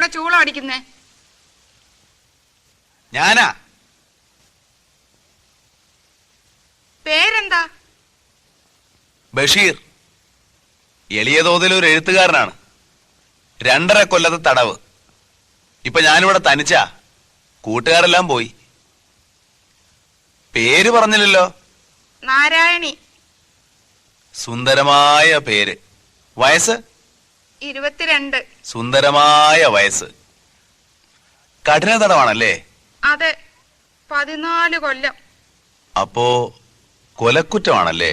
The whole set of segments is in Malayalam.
ചൂളം അടിക്കുന്നേ? ഞാനാ. പേരെന്താ? ബഷീർ. എളിയ തോതിൽ ഒരു എഴുത്തുകാരനാണ്. രണ്ടര കൊല്ലത്തെ തടവ്. ഇപ്പൊ ഞാനിവിടെ തനിച്ചാ. കൂട്ടുകാരെല്ലാം പോയി. പേര് പറഞ്ഞില്ലല്ലോ. നാരായണി. സുന്ദരമായ പേര്. വയസ്സ്? ഇരുപത്തിരണ്ട്. സുന്ദരമായ വയസ്സ്. കഠിന തടവാണല്ലേ? അതെ പതിനാല് കൊല്ലം. അപ്പോ കൊലക്കുറ്റമാണല്ലേ?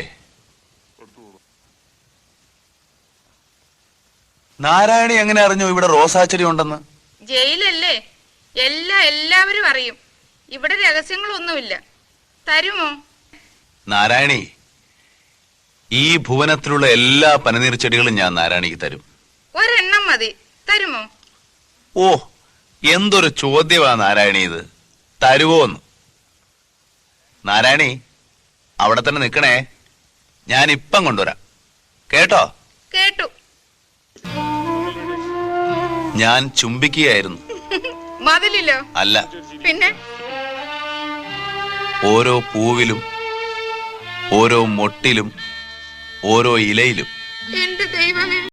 നാരായണി എങ്ങനെ അറിഞ്ഞു ഇവിടെ റോസാച്ചെടി ഉണ്ടെന്ന്? ജയിലല്ലേ? എല്ലാ എല്ലാവരും അറിയും. ഇവിടെ രഹസ്യങ്ങളൊന്നുമില്ല. തരുമോ? നാരായണി ഈ ഭുവനത്തിലുള്ള എല്ലാ പനിനീർ ചെടികളും ഞാൻ നാരായണിക്ക് തരും. ഒരെണ്ണം മതി. തരുമോ? ഓ എന്തൊരു ചോദ്യമാ നാരായണി ഇത്. തരുവോന്ന്. നാരായണി അവിടെ തന്നെ നിക്കണേ ഞാൻ ഇപ്പം കൊണ്ടുവരാം. കേട്ടോ? കേട്ടു. ഞാൻ ചുംബിക്കുകയായിരുന്നു. മതിലില്ലോ അല്ല. പിന്നെ? ഓരോ പൂവിലും ഓരോ മൊട്ടിലും ഓരോ ഇലയിലും. എന്റെ ദൈവമേ.